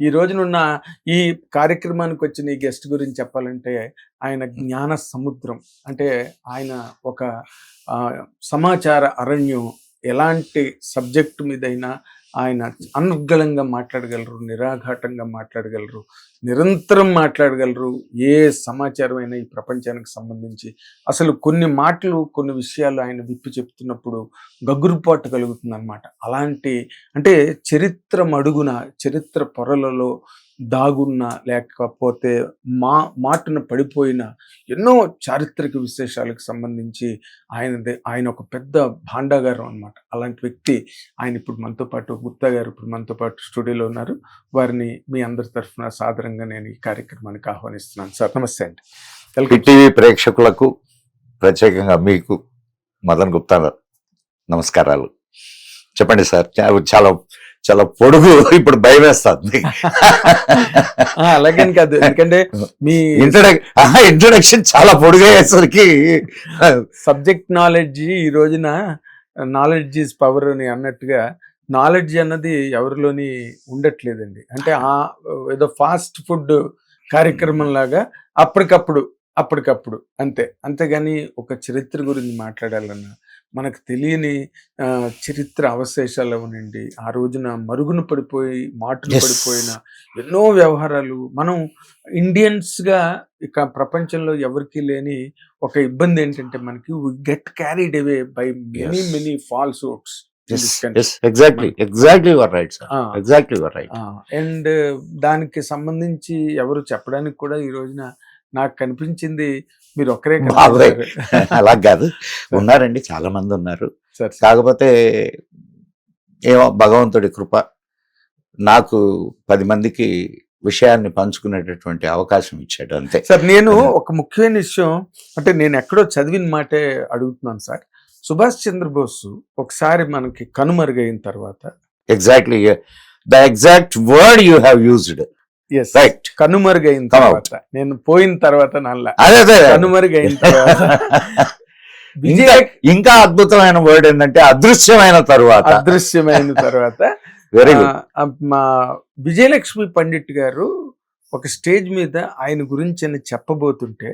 ఈ రోజునున్న ఈ కార్యక్రమానికి వచ్చిన ఈ గెస్ట్ గురించి చెప్పాలంటే ఆయన జ్ఞాన సముద్రం. అంటే ఆయన ఒక సమాచార అరణ్యం ఎలాంటి సబ్జెక్టు మీదైనా ఆయన అనర్గళంగా మాట్లాడగలరు నిరాఘాటంగా మాట్లాడగలరు నిరంతరం మాట్లాడగలరు. ఏ సమాచారం అయినా ఈ ప్రపంచానికి సంబంధించి అసలు కొన్ని మాటలు కొన్ని విషయాలు ఆయన విప్పి చెప్తున్నప్పుడు గగురుపాటు కలుగుతుందన్నమాట. అలాంటి అంటే చరిత్ర మడుగున చరిత్ర పొరలలో దాగున్న లేకపోతే మా మాటున పడిపోయిన ఎన్నో చారిత్రక విశేషాలకు సంబంధించి ఆయన ఆయన ఒక పెద్ద భాండాగారం అనమాట అలాంటి వ్యక్తి ఆయన ఇప్పుడు మనతో పాటు గుప్తా గారు ఇప్పుడు మనతో పాటు స్టూడియోలో ఉన్నారు. వారిని మీ అందరి తరఫున సాధారణంగా నేను ఈ కార్యక్రమానికి ఆహ్వానిస్తున్నాను. సార్ నమస్తే అండి. టీవీ ప్రేక్షకులకు ప్రత్యేకంగా మీకు మదన్ గుప్తా నమస్కారాలు. చెప్పండి సార్ చాలా చాలా పొడుగు ఇప్పుడు భయం వేస్తుంది ఆ, అలాగని కాదు ఎందుకంటే మీ ఇంట్రడక్ ఇంట్రొడక్షన్ చాలా పొడుగయ్యేసరికి సబ్జెక్ట్ నాలెడ్జ్ ఈ రోజున నాలెడ్జ్ ఈజ్ పవర్ అని అన్నట్టుగా నాలెడ్జ్ అన్నది ఎవరిలోని ఉండట్లేదండి. అంటే ఆ ఏదో ఫాస్ట్ ఫుడ్ కార్యక్రమం లాగా అప్పటికప్పుడు అప్పటికప్పుడు అంతే. అంతేగాని ఒక చరిత్ర గురించి మాట్లాడాలన్నా మనకు తెలియని చరిత్ర అవశేషాలు అవనండి. ఆ రోజున మరుగున పడిపోయి మాటలు. పడిపోయిన ఎన్నో వ్యవహారాలు. మనం ఇండియన్స్గా ఇక ప్రపంచంలో ఎవరికీ లేని ఒక ఇబ్బంది ఏంటంటే మనకి get carried away by many. Many false right and దానికి సంబంధించి ఎవరు చెప్పడానికి కూడా ఈ రోజున నాకు కనిపించింది మీరు ఒక్కరే. అలా కాదు. ఉన్నారండి చాలా మంది ఉన్నారు. కాకపోతే ఏమో భగవంతుడి కృప నాకు పది మందికి విషయాన్ని పంచుకునేటటువంటి అవకాశం ఇచ్చాడు అంతే. సార్ నేను ఒక ముఖ్యమైన విషయం అంటే నేను ఎక్కడో చదివిన మాటే అడుగుతున్నాను సార్. సుభాష్ చంద్రబోస్ ఒకసారి మనకి కనుమరుగైన తర్వాత exactly the exact word you have used right కనుమరుగైన తర్వాత. నేను పోయిన తర్వాత నల్ల. అదే అదే. కనుమరుగైన తర్వాత. ఇంకా అద్భుతమైన వర్డ్ ఏంటంటే అదృశ్యమైన తరువాత. అదృశ్యమైన తర్వాత. వెరీ మా విజయలక్ష్మి పండిట్ గారు ఒక స్టేజ్ మీద ఆయన గురించి అని చెప్పబోతుంటే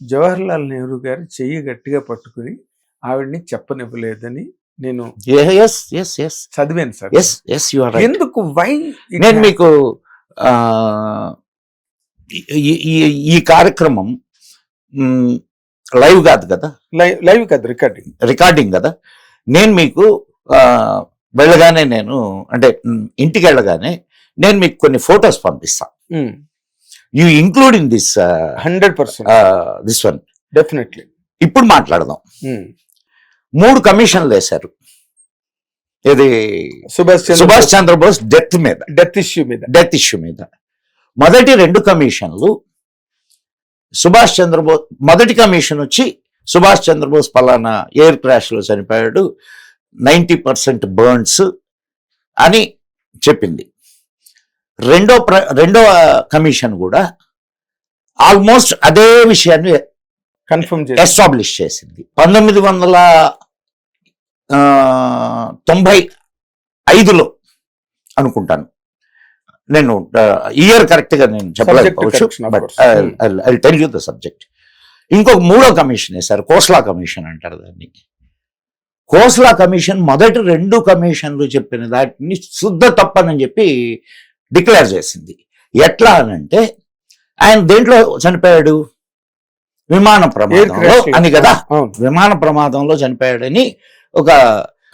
జవహర్లాల్ నెహ్రూ గారు చెయ్యి గట్టిగా పట్టుకుని ఆవిడ్ని చెప్పనివ్వలేదని నేను చదివాను సార్. ఎందుకు? వై నేను మీకు ఈ- కార్యక్రమం లైవ్ కాదు కదా? లైవ్ లైవ్ కాదు రికార్డింగ్. రికార్డింగ్ కదా? నేను మీకు వెళ్ళగానే నేను అంటే ఇంటికి వెళ్ళగానే నేను మీకు కొన్ని ఫొటోస్ పంపిస్తా. You including this hundred percent. This one. Definitely. ఇప్పుడు మాట్లాడదాం. మూడు కమిషన్లు వేశారు. ఇది సుభాష్ సుభాష్ చంద్రబోస్ డెత్ మీద. డెత్ ఇష్యూ మీద. డెత్ ఇష్యూ మీద. మొదటి రెండు కమిషన్లు సుభాష్ చంద్రబోస్ మొదటి కమిషన్ వచ్చి సుభాష్ చంద్రబోస్ పలానా ఎయిర్ క్రాష్లో చనిపోయాడు. నైంటీ పర్సెంట్ బర్న్స్ అని చెప్పింది. రెండో ప్ర రెండవ కమిషన్ కూడా ఆల్మోస్ట్ అదే విషయాన్ని కన్ఫర్మ్ ఎస్టాబ్లిష్ చేసింది. పంతొమ్మిది వందల తొంభై ఐదులో అనుకుంటాను. నేను ఇయర్ కరెక్ట్గా నేను చెప్పలేకపోవచ్చు but. I tell you the subject ఇంకొక మూడో కమిషన్ వేశారు కోస్లా కమిషన్ అంటారు దాన్ని. కోస్లా కమిషన్ మొదటి రెండు కమిషన్లు చెప్పిన దాటిని శుద్ధ తప్పనని చెప్పి డిక్లేర్ చేసింది. ఎట్లా అనంటే ఆయన దేంట్లో చనిపోయాడు? విమాన ప్రమాదంలో అని కదా. విమాన ప్రమాదంలో చనిపోయాడని ఒక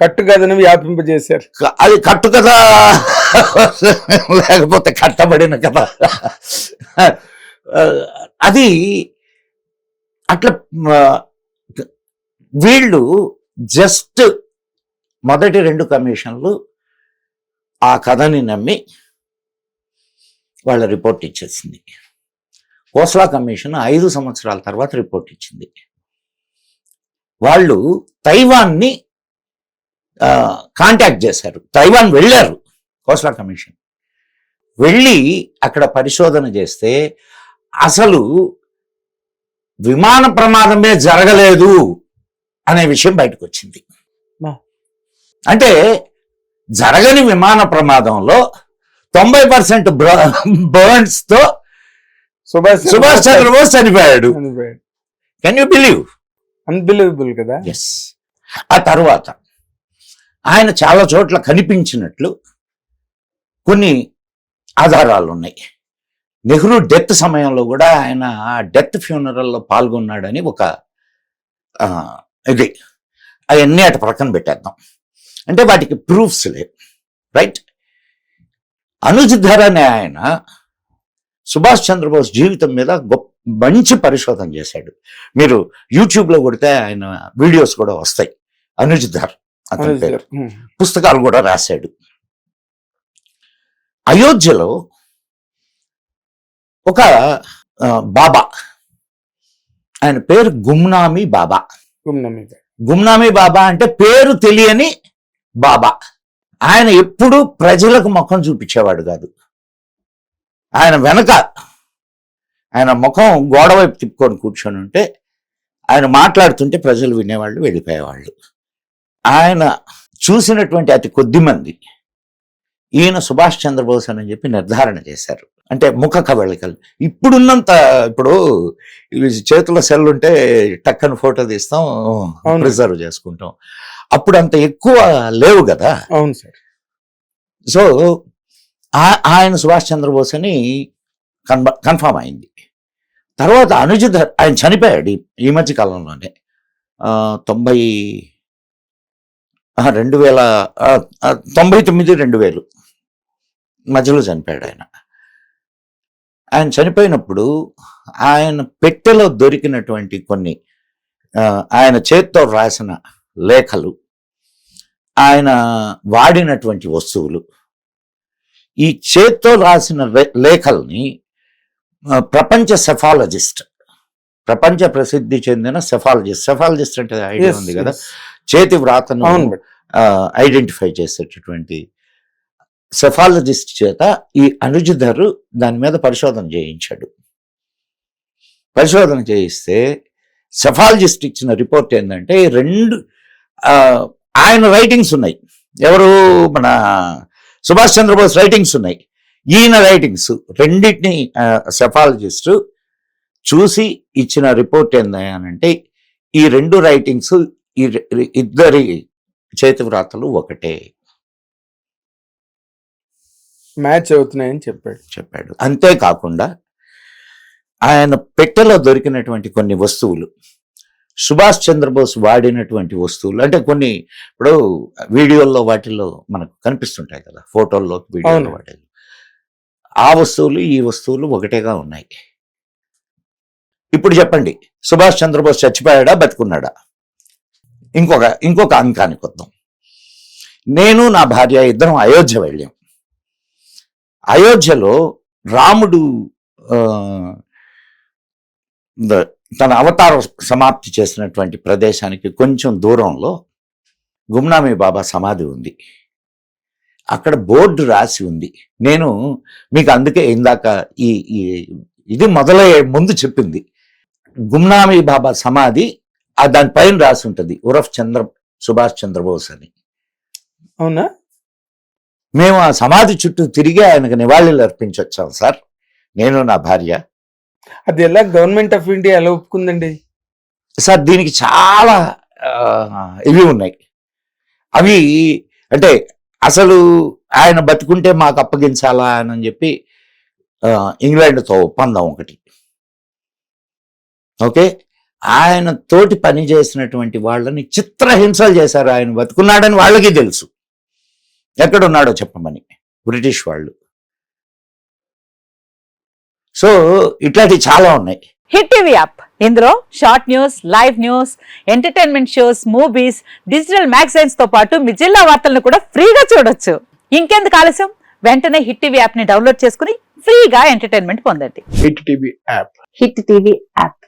కట్టు కథను వ్యాపింపజేశారు. అది కట్టు కదా లేకపోతే కట్టబడిన కదా అది అట్లా వీళ్ళు జస్ట్ మొదటి రెండు కమిషన్లు ఆ కథని నమ్మి వాళ్ళ రిపోర్ట్ ఇచ్చేసింది. కోస్లా కమిషన్ ఐదు సంవత్సరాల తర్వాత రిపోర్ట్ ఇచ్చింది. వాళ్ళు తైవాన్ని కాంటాక్ట్ చేశారు. తైవాన్ వెళ్ళారు కోస్లా కమిషన్. వెళ్ళి అక్కడ పరిశోధన చేస్తే అసలు విమాన ప్రమాదమే జరగలేదు అనే విషయం బయటకు వచ్చింది. అంటే జరగని విమాన ప్రమాదంలో తొంభై పర్సెంట్ బర్న్స్తో సుభాష్ సుభాష్ చంద్రబోస్ చనిపోయాడు. కెన్ యూ బిలీవ్ అన్బిలీవబుల్ కదా? ఎస్ ఆ తర్వాత ఆయన చాలా చోట్ల కనిపించినట్లు కొన్ని ఆధారాలు ఉన్నాయి నెహ్రూ డెత్ సమయంలో కూడా ఆయన ఆ డెత్ ఫ్యూనరల్లో పాల్గొన్నాడని ఒక ఇది. అవన్నీ అటు ప్రక్కన పెట్టేద్దాం. అంటే వాటికి ప్రూఫ్స్ లేవు. రైట్? అనుజ్ ధర్ అనే ఆయన సుభాష్ చంద్రబోస్ జీవితం మీద గొప్ప మంచి పరిశోధన చేశాడు. మీరు యూట్యూబ్లో కొడితే ఆయన వీడియోస్ కూడా వస్తాయి. అనుజ్ ధర్ అతని పేరు. పుస్తకాలు కూడా రాశాడు. అయోధ్యలో ఒక బాబా. ఆయన పేరు గుమ్నామి బాబా. గుమ్నమి. గుమ్నామి బాబా అంటే పేరు తెలియని బాబా. ఆయన ఎప్పుడూ ప్రజలకు ముఖం చూపించేవాడు కాదు. ఆయన వెనక ఆయన ముఖం గోడ వైపు తిప్పుకొని కూర్చొని ఉంటే ఆయన మాట్లాడుతుంటే ప్రజలు వినేవాళ్ళు వెళ్ళిపోయేవాళ్ళు. ఆయన చూసినటువంటి అతి కొద్ది మంది ఈయన సుభాష్ చంద్రబోస్ అని చెప్పి నిర్ధారణ చేశారు. అంటే ముఖ కవళికలు. ఇప్పుడున్నంత ఇప్పుడు చేతిలో సెల్ ఉంటే టక్కన ఫోటో తీస్తాం. ప్రిజర్వ్ చేసుకుంటాం. అప్పుడు అంత ఎక్కువ లేవు కదా. అవును సార్. సో ఆయన సుభాష్ చంద్రబోస్ అని కన్ఫ కన్ఫామ్ అయింది. తర్వాత అనుజిత్ ఆయన చనిపోయాడు ఈ- మధ్య కాలంలోనే. తొంభై రెండు వేల తొంభై తొమ్మిది రెండు వేలు. మధ్యలో చనిపోయాడు ఆయన. ఆయన చనిపోయినప్పుడు ఆయన పెట్టెలో దొరికినటువంటి కొన్ని ఆయన చేత్తో రాసిన లేఖలు ఆయన వాడినటువంటి వస్తువులు ఈ చేత్తో రాసిన లేఖల్ని ప్రపంచ సెఫాలజిస్ట్ ప్రపంచ ప్రసిద్ధి చెందిన సెఫాలజిస్ట్. సెఫాలజిస్ట్ అంటే ఐడియా ఉంది కదా. చేతి వ్రాతను. ఐడెంటిఫై చేసేటటువంటి సెఫాలజిస్ట్ చేత ఈ అనుజధరు దాని మీద పరిశోధన చేయించాడు. పరిశోధన చేయిస్తే సెఫాలజిస్ట్ ఇచ్చిన రిపోర్ట్ ఏంటంటే రెండు ఆయన రైటింగ్స్ ఉన్నాయి. ఎవరు? మన సుభాష్ చంద్రబోస్ రైటింగ్స్ ఉన్నాయి. ఈయన రైటింగ్స్ రెండింటిని సెఫాలజిస్ట్ చూసి ఇచ్చిన రిపోర్ట్ ఏందనంటే ఈ రెండు రైటింగ్స్ ఈ ఇద్దరి చేతి వ్రాతలు ఒకటే. మ్యాచ్ అవుతున్నాయని చెప్పాడు. చెప్పాడు. అంతేకాకుండా ఆయన పెట్టెలో దొరికినటువంటి కొన్ని వస్తువులు సుభాష్ చంద్రబోస్ వాడినటువంటి వస్తువులు అంటే కొన్ని ఇప్పుడు వీడియోల్లో వాటిల్లో మనకు కనిపిస్తుంటాయి కదా ఫోటోల్లో వీడియోలో. వాటిల్లో. ఆ వస్తువులు ఈ వస్తువులు ఒకటేగా ఉన్నాయి. ఇప్పుడు చెప్పండి సుభాష్ చంద్రబోస్ చచ్చిపోయాడా బతుకున్నాడా? ఇంకొక ఇంకొక అంకానికి వద్దాం నేను నా భార్య ఇద్దరం అయోధ్య వెళ్ళాం. అయోధ్యలో రాముడు తన అవతార సమాప్తి చేసినటువంటి ప్రదేశానికి కొంచెం దూరంలో గుమ్నామీ బాబా సమాధి ఉంది. అక్కడ బోర్డు రాసి ఉంది. నేను మీకు అందుకే ఇందాక ఈ ఈ ఇది మొదలయ్యే ముందు చెప్పింది. గుమ్నామీ బాబా సమాధి ఆ దానిపైన రాసి ఉంటుంది ఉరఫ్ చంద్ర సుభాష్ చంద్రబోస్ అని. అవునా? మేము ఆ సమాధి చుట్టూ తిరిగి ఆయనకు నివాళులు అర్పించొచ్చాం సార్. నేను నా భార్య. అది ఎలా గవర్నమెంట్ ఆఫ్ ఇండియా ఎలా ఒప్పుకుందండి? సార్ దీనికి చాలా ఇవి ఉన్నాయి. అవి అంటే అసలు ఆయన బతుకుంటే మాకు అప్పగించాలా అని చెప్పి ఇంగ్లాండ్తో ఒప్పందం ఒకటి. ఓకే? ఆయన తోటి పని చేసినటువంటి వాళ్ళని చిత్రహింసలు చేశారు ఆయన బతుకున్నాడని వాళ్ళకి తెలుసు. ఎక్కడున్నాడో చెప్పమని. బ్రిటిష్ వాళ్ళు. సో ఇట్లాంటివి చాలా ఉన్నాయి. Hit TV app. ఇందులో short news live news entertainment shows movies digital మ్యాగజైన్స్తో పాటు మీ జిల్లా వార్తలను కూడా ఫ్రీగా చూడొచ్చు. ఇంకెందుకు ఆలస్యం? వెంటనే హిట్ టీవీ యాప్ని డౌన్లోడ్ చేసుకుని ఫ్రీగా ఎంటర్టైన్మెంట్ పొందండి. Hit TV app. Hit TV app.